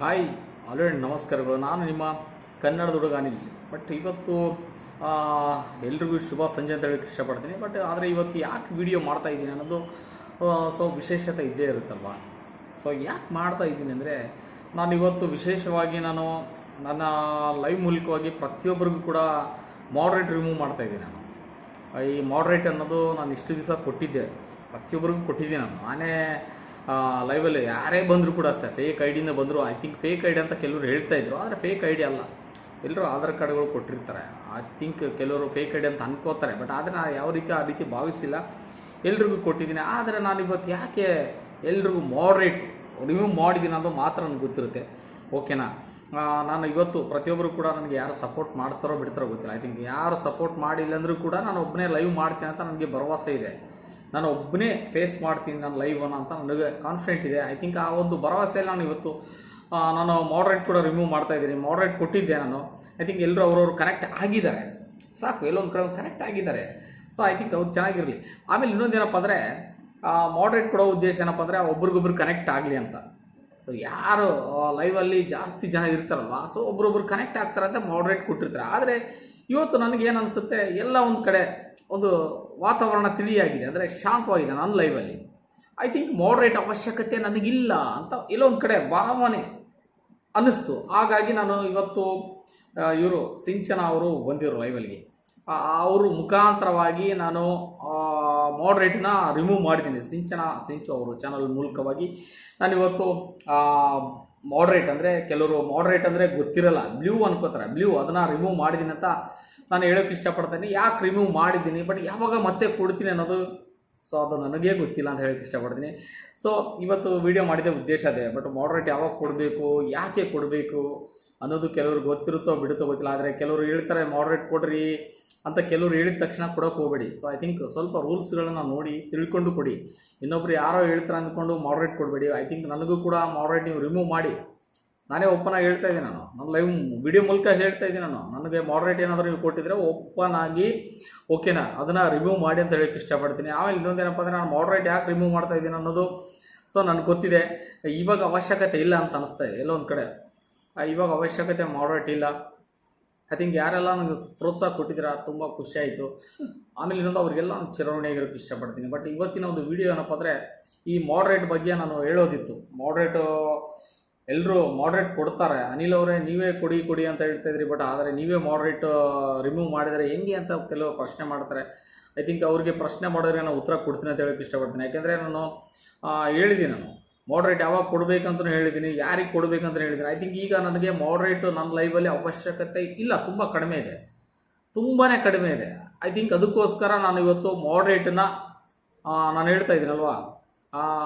Hi hello ನಮಸ್ಕಾರಗಳು. ನಾನು ನಿಮ್ಮ ಕನ್ನಡದ ಹುಡುಗ ಅನಿಲ್. ಬಟ್ ಇವತ್ತು ಎಲ್ರಿಗೂ ಶುಭ ಸಂಜೆ ಅಂತ ಹೇಳಕ್ಕೆ ಇಷ್ಟಪಡ್ತೀನಿ. ಬಟ್ ಆದರೆ ಇವತ್ತು ಯಾಕೆ ವಿಡಿಯೋ ಮಾಡ್ತಾ ಇದ್ದೀನಿ ಅನ್ನೋದು ಸೊ ವಿಶೇಷತೆ ಇದ್ದೇ ಇರುತ್ತಲ್ವ? ಸೊ ಯಾಕೆ ಮಾಡ್ತಾ ಇದ್ದೀನಿ ಅಂದರೆ, ನಾನು ಇವತ್ತು ವಿಶೇಷವಾಗಿ ನಾನು ನನ್ನ ಲೈವ್ ಮೂಲಕವಾಗಿ ಪ್ರತಿಯೊಬ್ಬರಿಗೂ ಕೂಡ ಮಾಡ್ರೇಟ್ ರಿಮೂವ್ ಮಾಡ್ತಾ ಇದ್ದೀನಿ ನಾನು. ಈ ಮಾಡ್ರೇಟ್ ಅನ್ನೋದು ನಾನು ಇಷ್ಟು ದಿವಸ ಕೊಟ್ಟಿದ್ದೆ. ಪ್ರತಿಯೊಬ್ಬರಿಗೂ ಕೊಟ್ಟಿದ್ದೀನಿ ನಾನು. ನಾನೇ ಲೈವಲ್ಲಿ ಯಾರೇ ಬಂದರೂ ಕೂಡ ಅಷ್ಟೇ ಫೇಕ್ ಐಡಿಯಿಂದ ಬಂದರೂ ಐ ಥಿಂಕ್ ಫೇಕ್ ಐಡಿ ಅಂತ ಕೆಲವರು ಹೇಳ್ತಾ ಇದ್ರು, ಆದರೆ ಫೇಕ್ ಐಡಿ ಅಲ್ಲ. ಎಲ್ಲರೂ ಆಧಾರ್ ಕಾರ್ಡ್ಗಳು ಕೊಟ್ಟಿರ್ತಾರೆ. ಐ ಥಿಂಕ್ ಕೆಲವರು ಫೇಕ್ ಐಡಿ ಅಂತ ಅನ್ಕೋತಾರೆ ಬಟ್ ಆದರೆ ನಾನು ಯಾವ ರೀತಿ ಆ ರೀತಿ ಭಾವಿಸಿಲ್ಲ. ಎಲ್ರಿಗೂ ಕೊಟ್ಟಿದ್ದೀನಿ, ಆದರೆ ನಾನು ಇವತ್ತು ಯಾಕೆ ಎಲ್ರಿಗೂ ಮಾಡ್ರೇಟ್ ರಿಮೂವ್ ಮಾಡಿದ್ದೀನಿ ಅನ್ನೋದು ಮಾತ್ರ ನನಗೆ ಗೊತ್ತಿರುತ್ತೆ. ಓಕೆನಾ ನಾನು ಇವತ್ತು ಪ್ರತಿಯೊಬ್ಬರು ಕೂಡ ನನಗೆ ಯಾರು ಸಪೋರ್ಟ್ ಮಾಡ್ತಾರೋ ಬಿಡ್ತಾರೋ ಗೊತ್ತಿಲ್ಲ. ಐ ಥಿಂಕ್ ಯಾರು ಸಪೋರ್ಟ್ ಮಾಡಿಲ್ಲ ಅಂದರೂ ಕೂಡ ನಾನು ಒಬ್ಬನೇ ಲೈವ್ ಮಾಡ್ತೀನಿ ಅಂತ ನನಗೆ ಭರವಸೆ ಇದೆ. ನಾನು ಒಬ್ಬನೇ ಫೇಸ್ ಮಾಡ್ತೀನಿ ನನ್ನ ಲೈವನ್ನು ಅಂತ ನನಗೆ ಕಾನ್ಫಿಡೆಂಟ್ ಇದೆ. ಐ ಥಿಂಕ್ ಆ ಒಂದು ಭರವಸೆಯಲ್ಲಿ ನಾನು ಇವತ್ತು ನಾನು ಮಾಡ್ರೇಟ್ ಕೂಡ ರಿಮೂವ್ ಮಾಡ್ತಾ ಇದ್ದೀನಿ. ಮಾಡ್ರೇಟ್ ಕೊಟ್ಟಿದ್ದೆ ನಾನು. ಐ ಥಿಂಕ್ ಎಲ್ಲರೂ ಅವರವ್ರು ಕನೆಕ್ಟ್ ಆಗಿದ್ದಾರೆ. ಸಾಕು, ಎಲ್ಲೊಂದು ಕಡೆ ಕನೆಕ್ಟ್ ಆಗಿದ್ದಾರೆ. ಸೊ ಐ ಥಿಂಕ್ ಅವ್ರು ಚೆನ್ನಾಗಿರಲಿ. ಆಮೇಲೆ ಇನ್ನೊಂದೇನಪ್ಪ ಅಂದರೆ ಮಾಡ್ರೇಟ್ ಕೊಡೋ ಉದ್ದೇಶ ಏನಪ್ಪ ಅಂದರೆ, ಒಬ್ರಿಗೊಬ್ರು ಕನೆಕ್ಟ್ ಆಗಲಿ ಅಂತ. ಸೊ ಯಾರು ಲೈವಲ್ಲಿ ಜಾಸ್ತಿ ಜನ ಇರ್ತಾರಲ್ವ? ಸೊ ಒಬ್ರೊಬ್ರು ಕನೆಕ್ಟ್ ಆಗ್ತಾರೆ ಅಂತ ಮಾಡ್ರೇಟ್ ಕೊಟ್ಟಿರ್ತಾರೆ. ಆದರೆ ಇವತ್ತು ನನಗೇನು ಅನಿಸುತ್ತೆ, ಎಲ್ಲ ಒಂದು ಕಡೆ ಒಂದು ವಾತಾವರಣ ತಿಳಿಯಾಗಿದೆ, ಅಂದರೆ ಶಾಂತವಾಗಿದೆ ನನ್ನ ಲೈವಲ್ಲಿ ಐ ಥಿಂಕ್ ಮಾಡ್ರೇಟ್ ಅವಶ್ಯಕತೆ ನನಗಿಲ್ಲ ಅಂತ ಎಲ್ಲೋ ಒಂದು ಕಡೆ ಭಾವನೆ ಅನ್ನಿಸ್ತು. ಹಾಗಾಗಿ ನಾನು ಇವತ್ತು ಇವರು ಸಿಂಚನ ಅವರು ಬಂದಿರು ಲೈವಲ್ಗೆ ಅವರು ಮುಖಾಂತರವಾಗಿ ನಾನು ಮಾಡ್ರೇಟ್ನ ರಿಮೂವ್ ಮಾಡಿದ್ದೀನಿ. ಸಿಂಚನ, ಸಿಂಚು ಅವರು ಚಾನಲ್ ಮೂಲಕವಾಗಿ. ನಾನು ಇವತ್ತು ಮಾಡ್ರೇಟ್ ಅಂದರೆ ಕೆಲವರು ಮಾಡ್ರೇಟ್ ಅಂದರೆ ಗೊತ್ತಿರಲ್ಲ. ಬ್ಲೂ ಅನ್ಕೋತಾರೆ. ಬ್ಲೂ ಅದನ್ನು ರಿಮೂವ್ ಮಾಡಿದ್ದೀನಿ ಅಂತ ನಾನು ಹೇಳೋಕ್ಕೆ ಇಷ್ಟಪಡ್ತೀನಿ. ಯಾಕೆ ರಿಮೂವ್ ಮಾಡಿದ್ದೀನಿ ಬಟ್ ಯಾವಾಗ ಮತ್ತೆ ಕೊಡ್ತೀನಿ ಅನ್ನೋದು ಸೊ ಅದು ನನಗೇ ಗೊತ್ತಿಲ್ಲ ಅಂತ ಹೇಳೋಕ್ಕೆ ಇಷ್ಟಪಡ್ತೀನಿ. ಸೊ ಇವತ್ತು ವಿಡಿಯೋ ಮಾಡಿದ ಉದ್ದೇಶ ಅದೇ. ಬಟ್ ಮಾಡ್ರೇಟ್ ಯಾವಾಗ ಕೊಡಬೇಕು? ಯಾಕೆ ಕೊಡಬೇಕು? ಅನ್ನೋದು ಕೆಲವರು ಗೊತ್ತಿರುತ್ತೋ ಬಿಡುತ್ತೋ ಗೊತ್ತಿಲ್ಲ. ಆದರೆ ಕೆಲವರು ಹೇಳ್ತಾರೆ ಮಾಡ್ರೇಟ್ ಕೊಡ್ರಿ ಅಂತ ಕೆಲವರು ಹೇಳಿದ ತಕ್ಷಣ ಕೊಡೋಕೆ ಹೋಗಬೇಡಿ. ಸೊ ಐ ಥಿಂಕ್ ಸ್ವಲ್ಪ ರೂಲ್ಸ್ಗಳನ್ನು ನೋಡಿ ತಿಳ್ಕೊಂಡು ಕೊಡಿ. ಇನ್ನೊಬ್ರು ಯಾರೋ ಹೇಳ್ತಾರೆ ಅಂದ್ಕೊಂಡು ಮಾಡ್ರೇಟ್ ಕೊಡಬೇಡಿ. ಐ ಥಿಂಕ್ ನನಗೂ ಕೂಡ ಮಾಡ್ರೇಟ್ ನೀವು ರಿಮೂವ್ ಮಾಡಿ. ನಾನೇ ಓಪನ್ ಆಗಿ ಹೇಳ್ತಾ ಇದ್ದೀನಿ ನಾನು. ನನ್ನ ಲೈವ್ ವಿಡಿಯೋ ಮೂಲಕ ಹೇಳ್ತಾ ಇದ್ದೀನಿ ನಾನು. ನನಗೆ ಮಾಡ್ರೇಟ್ ಏನಾದರೂ ನೀವು ಕೊಟ್ಟಿದ್ರೆ ಓಪನ್ ಆಗಿ ಓಕೆನಾ ಅದನ್ನು ರಿಮೂವ್ ಮಾಡಿ ಅಂತ ಹೇಳಕ್ಕೆ ಇಷ್ಟಪಡ್ತೀನಿ. ಆಮೇಲೆ ಇನ್ನೊಂದೇನಪ್ಪ ಅಂದರೆ ನಾನು ಮಾಡ್ರೇಟ್ ಯಾಕೆ ರಿಮೂವ್ ಮಾಡ್ತಾ ಇದ್ದೀನಿ ಅನ್ನೋದು ಸೊ ನನಗೆ ಗೊತ್ತಿದೆ. ಇವಾಗ ಅವಶ್ಯಕತೆ ಇಲ್ಲ ಅಂತ ಅನಿಸ್ತಾ ಇದೆ ಎಲ್ಲೋ ಒಂದು ಕಡೆ. ಇವಾಗ ಅವಶ್ಯಕತೆ ಮಾಡ್ರೇಟ್ ಇಲ್ಲ ಐ ಥಿಂಕ್ ಯಾರೆಲ್ಲ ನನಗೆ ಪ್ರೋತ್ಸಾಹ ಕೊಟ್ಟಿದ್ದೀರಾ, ತುಂಬ ಖುಷಿ ಆಯಿತು. ಆಮೇಲೆ ಇನ್ನೊಂದು ಅವ್ರಿಗೆಲ್ಲ ನಾನು ಚಿರವಣಿ ಆಗಿರೋಕ್ಕೆ ಇಷ್ಟಪಡ್ತೀನಿ. ಬಟ್ ಇವತ್ತಿನ ಒಂದು ವಿಡಿಯೋ ಏನಪ್ಪ ಅಂದರೆ, ಈ ಮಾಡ್ರೇಟ್ ಬಗ್ಗೆ ನಾನು ಹೇಳೋದಿತ್ತು. ಮಾಡ್ರೇಟು ಎಲ್ಲರೂ ಮಾಡ್ರೇಟ್ ಕೊಡ್ತಾರೆ. ಅನಿಲ್ ಅವರೇ, ನೀವೇ ಕೊಡಿ ಕೊಡಿ ಅಂತ ಹೇಳ್ತಾ ಇದ್ರಿ ಬಟ್ ಆದರೆ ನೀವೇ ಮಾಡ್ರೇಟ್ ರಿಮೂವ್ ಮಾಡಿದರೆ ಹೆಂಗೆ ಅಂತ ಕೆಲವು ಪ್ರಶ್ನೆ ಮಾಡ್ತಾರೆ. ಐ ಥಿಂಕ್ ಅವ್ರಿಗೆ ಪ್ರಶ್ನೆ ಮಾಡೋರಿಗೆ ನಾನು ಉತ್ತರ ಕೊಡ್ತೀನಿ ಅಂತ ಹೇಳೋಕ್ಕೆ ಇಷ್ಟಪಡ್ತೀನಿ. ಯಾಕೆಂದರೆ ನಾನು ಹೇಳಿದ್ದೀನಿ ನಾನು. ಮಾಡ್ರೇಟ್ ಯಾವಾಗ ಕೊಡಬೇಕಂತ ಹೇಳಿದ್ದೀನಿ ಯಾರಿಗೆ ಕೊಡಬೇಕಂತ ಹೇಳಿದ್ದೀನಿ ಐ ಥಿಂಕ್ ಈಗ ನನಗೆ ಮಾಡ್ರೇಟ್ ನನ್ನ ಲೈಫಲ್ಲಿ ಅವಶ್ಯಕತೆ ಇಲ್ಲ, ತುಂಬ ಕಡಿಮೆ ಇದೆ. ತುಂಬಾ ಕಡಿಮೆ ಇದೆ. ಐ ಥಿಂಕ್ ಅದಕ್ಕೋಸ್ಕರ ನಾನು ಇವತ್ತು ಮಾಡ್ರೇಟನ್ನ ನಾನು ಹೇಳ್ತಾ ಇದ್ದೀನಲ್ವಾ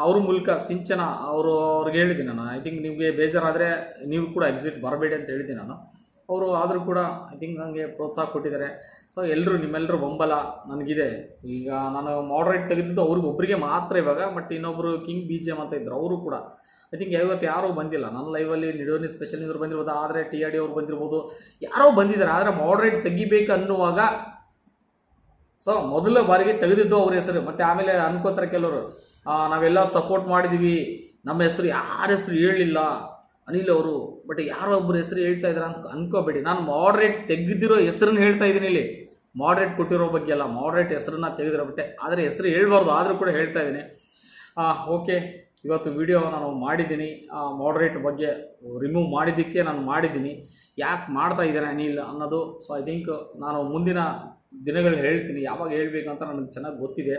ಅವ್ರ ಮೂಲಕ, ಸಿಂಚನ, ಅವರು, ಅವ್ರಿಗೆ ಹೇಳಿದ್ದೀನಿ ನಾನು. ಐ ಥಿಂಕ್ ನಿಮಗೆ ಬೇಜಾರಾದರೆ ನೀವು ಕೂಡ ಎಕ್ಸಿಟ್ ಬರಬೇಡಿ ಅಂತ ಹೇಳಿದ್ದೀನಿ ನಾನು. ಅವರು ಆದರೂ ಕೂಡ ಐ ಥಿಂಕ್ ನನಗೆ ಪ್ರೋತ್ಸಾಹ ಕೊಟ್ಟಿದ್ದಾರೆ. ಸೊ ಎಲ್ಲರೂ ನಿಮ್ಮೆಲ್ಲರೂ ಬೆಂಬಲ ನನಗಿದೆ. ಈಗ ನಾನು ಮಾಡ್ರೇಟ್ ತೆಗೆದಿದ್ದು ಅವ್ರಿಗೆ ಒಬ್ಬರಿಗೆ ಮಾತ್ರ ಇವಾಗ ಬಟ್ ಇನ್ನೊಬ್ಬರು ಕಿಂಗ್ ಬಿ ಜಿ ಅಂತ ಇದ್ದರು ಅವರು ಕೂಡ. ಐ ಥಿಂಕ್ ಇವತ್ತು ಯಾರೂ ಬಂದಿಲ್ಲ. ನನ್ನ ಲೈವಲ್ಲಿ ನಿಡೋನಿ ಸ್ಪೆಷಲ್ ಇವರು ಬಂದಿರ್ಬೋದು, ಆದರೆ ಟಿ ಆರ್ ಡಿ ಅವ್ರು ಬಂದಿರ್ಬೋದು. ಯಾರೋ ಬಂದಿದ್ದಾರೆ, ಆದರೆ ಮಾಡ್ರೇಟ್ ತೆಗಿಬೇಕು ಅನ್ನುವಾಗ ಸೊ ಮೊದಲ ಬಾರಿಗೆ ತೆಗೆದಿದ್ದು ಅವ್ರ ಹೆಸರು. ಮತ್ತು ಆಮೇಲೆ ಅನ್ಕೋತಾರೆ ಕೆಲವರು ನಾವೆಲ್ಲ ಸಪೋರ್ಟ್ ಮಾಡಿದ್ದೀವಿ ನಮ್ಮ ಹೆಸರು ಯಾರ ಹೆಸರು ಹೇಳಲಿಲ್ಲ ಅನಿಲ್ ಅವರು ಬಟ್ ಯಾರೋ ಒಬ್ಬರು ಹೆಸರು ಹೇಳ್ತಾ ಇದ್ದಾರೆ ಅಂತ ಅನ್ಕೋಬೇಡಿ. ನಾನು ಮಾಡ್ರೇಟ್ ತೆಗೆದಿರೋ ಹೆಸರನ್ನ ಹೇಳ್ತಾ ಇದ್ದೀನಿ ಇಲ್ಲಿ. ಮಾಡ್ರೇಟ್ ಕೊಟ್ಟಿರೋ ಬಗ್ಗೆ ಅಲ್ಲ ಮಾಡ್ರೇಟ್ ಹೆಸರನ್ನ ತೆಗೆದಿರೋ ಬಟ್ಟೆ ಆದರೆ ಹೆಸರು ಹೇಳ್ಬಾರ್ದು, ಆದರೂ ಕೂಡ ಹೇಳ್ತಾ ಇದ್ದೀನಿ. ಓಕೆ ಇವತ್ತು ವಿಡಿಯೋ ನಾನು ಮಾಡಿದ್ದೀನಿ. ಮಾಡ್ರೇಟ್ ಬಗ್ಗೆ ರಿಮೂವ್ ಮಾಡಿದ್ದಕ್ಕೆ ನಾನು ಮಾಡಿದ್ದೀನಿ. ಯಾಕೆ ಮಾಡ್ತಾ ಇದ್ದೇನೆ ಅನಿಲ್ ಅನ್ನೋದು? ಸೊ ಐ ಥಿಂಕ್ ನಾನು ಮುಂದಿನ ದಿನಗಳಲ್ಲಿ ಹೇಳ್ತೀನಿ. ಯಾವಾಗ ಹೇಳ್ಬೇಕಂತ ನನಗೆ ಚೆನ್ನಾಗಿ ಗೊತ್ತಿದೆ.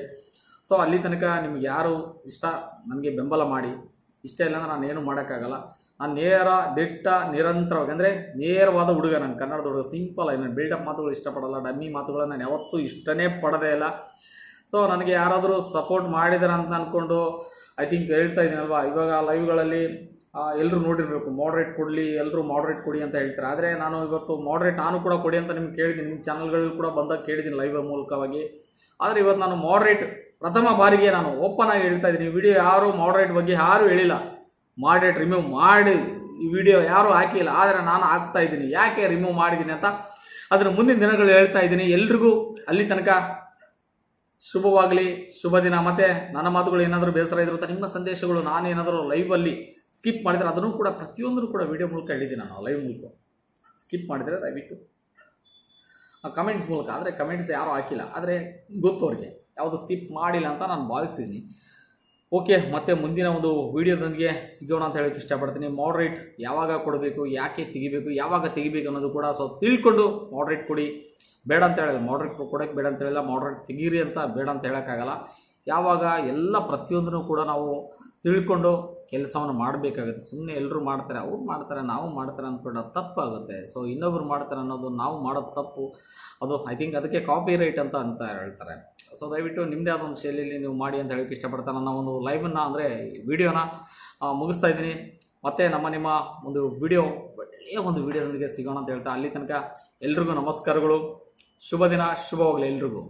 ಸೊ ಅಲ್ಲಿ ತನಕ ನಿಮ್ಗೆ ಯಾರು ಇಷ್ಟ, ನನಗೆ ಬೆಂಬಲ ಮಾಡಿ. ಇಷ್ಟ ಇಲ್ಲ ಅಂದ್ರೆ ನಾನು ಏನು ಮಾಡೋಕ್ಕಾಗಲ್ಲ. ನಾನು ನೇರ, ದಿಟ್ಟ ನಿರಂತರವಾಗಿ ಅಂದರೆ ನೇರವಾದ ಹುಡುಗ ನಾನು ಕನ್ನಡದ ಹುಡುಗ ಸಿಂಪಲ್ ಆಗಿ ನಾನು ಬಿಲ್ಡಪ್ ಮಾತುಗಳು ಇಷ್ಟಪಡಲ್ಲ ಡಮ್ಮಿ ಮಾತುಗಳನ್ನು ನಾನು ಯಾವತ್ತೂ ಇಷ್ಟನೇ ಪಡದೇ ಇಲ್ಲ. ಸೊ ನನಗೆ ಯಾರಾದರೂ ಸಪೋರ್ಟ್ ಮಾಡಿದಾರೆ ಅಂತ ಅಂದ್ಕೊಂಡು ಐ ಥಿಂಕ್ ಹೇಳ್ತಾ ಇದ್ದೀನಲ್ವಾ? ಇವಾಗ ಲೈವ್ಗಳಲ್ಲಿ ಎಲ್ಲರೂ ನೋಡಿರಬೇಕು ಮಾಡ್ರೇಟ್ ಕೊಡಲಿ ಎಲ್ಲರೂ ಮಾಡ್ರೇಟ್ ಕೊಡಿ ಅಂತ ಹೇಳ್ತಾರೆ. ಆದರೆ ನಾನು ಇವತ್ತು ಮಾಡ್ರೇಟ್ ನಾನು ಕೂಡ ಕೊಡಿ ಅಂತ ನಿಮ್ಗೆ ಕೇಳಿದ್ದೀನಿ. ನಿಮ್ಮ ಚಾನಲ್ಗಳು ಕೂಡ ಬಂದಾಗ ಕೇಳಿದ್ದೀನಿ ಲೈವ್ ಮೂಲಕವಾಗಿ. ಆದರೆ ಇವತ್ತು ನಾನು ಮಾಡ್ರೇಟ್ ಪ್ರಥಮ ಬಾರಿಗೆ ನಾನು ಓಪನ್ ಆಗಿ ಹೇಳ್ತಾ ಇದ್ದೀನಿ. ವಿಡಿಯೋ ಯಾರು ಮಾಡ್ರೇಟ್ ಬಗ್ಗೆ ಯಾರೂ ಹೇಳಿಲ್ಲ. ಮಾಡ್ರೇಟ್ ರಿಮೂವ್ ಮಾಡಿ. ಈ ವಿಡಿಯೋ ಯಾರೂ ಹಾಕಿಲ್ಲ, ಆದರೆ ನಾನು ಹಾಕ್ತಾ ಇದ್ದೀನಿ. ಯಾಕೆ ರಿಮೂವ್ ಮಾಡಿದ್ದೀನಿ ಅಂತ ಅದರ ಮುಂದಿನ ದಿನಗಳು ಹೇಳ್ತಾ ಇದ್ದೀನಿ. ಎಲ್ರಿಗೂ ಅಲ್ಲಿ ತನಕ ಶುಭವಾಗಲಿ, ಶುಭ ದಿನ. ಮತ್ತೆ ನನ್ನ ಮಾತುಗಳು ಏನಾದರೂ ಬೇಸರ ಇದ್ರೂ ನಿಮ್ಮ ಸಂದೇಶಗಳು ನಾನು ಏನಾದರೂ ಲೈವಲ್ಲಿ ಸ್ಕಿಪ್ ಮಾಡಿದರೆ ಅದನ್ನು ಕೂಡ ಪ್ರತಿಯೊಂದರೂ ಕೂಡ ವಿಡಿಯೋ ಮೂಲಕ ಹೇಳಿದ್ದೀನಿ ನಾನು ಲೈವ್ ಮೂಲಕ. ಸ್ಕಿಪ್ ಮಾಡಿದರೆ ದಯವಿಟ್ಟು. ಕಮೆಂಟ್ಸ್ ಮೂಲಕ. ಆದರೆ ಕಮೆಂಟ್ಸ್ ಯಾರೂ ಹಾಕಿಲ್ಲ. ಆದರೆ ಗೊತ್ತು ಅವ್ರಿಗೆ ಯಾವುದು ಸ್ಕಿಪ್ ಮಾಡಿಲ್ಲ ಅಂತ ನಾನು ಭಾವಿಸ್ತೀನಿ. ಓಕೆ, ಮತ್ತೆ ಮುಂದಿನ ಒಂದು ವಿಡಿಯೋದೊಂದಿಗೆ ಸಿಗೋಣ ಅಂತ ಹೇಳೋಕ್ಕೆ ಇಷ್ಟಪಡ್ತೀನಿ. ಮಾಡ್ರೇಟ್ ಯಾವಾಗ ಕೊಡಬೇಕು, ಯಾಕೆ ತೆಗಿಬೇಕು, ಯಾವಾಗ ತೆಗಿಬೇಕು ಅನ್ನೋದು ಕೂಡ ಸೊ ತಿಳ್ಕೊಂಡು ಮಾಡ್ರೇಟ್ ಕೊಡಿ. ಬೇಡ ಅಂತ ಹೇಳಿಲ್ಲ ಮಾಡ್ರೇಟ್ ಕೊಡೋಕ್ಕೆ ಬೇಡ ಅಂತ ಹೇಳಿಲ್ಲ ಮಾಡ್ರೇಟ್ ತೆಗೀರಿ ಅಂತ ಬೇಡ ಅಂತ ಹೇಳೋಕ್ಕಾಗಲ್ಲ. ಯಾವಾಗ ಎಲ್ಲ ಪ್ರತಿಯೊಂದನ್ನು ಕೂಡ ನಾವು ತಿಳ್ಕೊಂಡು ಕೆಲಸವನ್ನು ಮಾಡಬೇಕಾಗುತ್ತೆ. ಸುಮ್ಮನೆ ಎಲ್ಲರೂ ಮಾಡ್ತಾರೆ, ಅವ್ರು ಮಾಡ್ತಾರೆ, ನಾವು ಮಾಡ್ತಾರೆ ಅಂದ್ಕೊಂಡು ಅದು ತಪ್ಪಾಗುತ್ತೆ. ಸೊ ಇನ್ನೊಬ್ರು ಮಾಡ್ತಾರೆ ಅನ್ನೋದು ನಾವು ಮಾಡೋದು ತಪ್ಪು. ಅದು ಐ ಥಿಂಕ್ ಅದಕ್ಕೆ ಕಾಪಿ ರೈಟ್ ಅಂತ ಅಂತ ಹೇಳ್ತಾರೆ. ಸೊ ದಯವಿಟ್ಟು ನಿಮ್ಮದೇ ಆದ ಒಂದು ಶೈಲಿಯಲ್ಲಿ ನೀವು ಮಾಡಿ ಅಂತ ಹೇಳೋಕ್ಕೆ ಇಷ್ಟಪಡ್ತಾರೆ ನಾನು ಒಂದು ಲೈವನ್ನು ಅಂದರೆ ವಿಡಿಯೋನ ಮುಗಿಸ್ತಾ ಇದ್ದೀನಿ. ಮತ್ತೆ ನಮ್ಮ ನಿಮ್ಮ ಒಂದು ವಿಡಿಯೋ ಒಳ್ಳೆಯ ಒಂದು ವಿಡಿಯೋದೊಂದಿಗೆ ಸಿಗೋಣ ಅಂತ ಹೇಳ್ತಾ, ಅಲ್ಲಿ ತನಕ ಎಲ್ರಿಗೂ ನಮಸ್ಕಾರಗಳು. ಶುಭ ದಿನ, ಶುಭವಾಗಲಿ ಎಲ್ರಿಗೂ.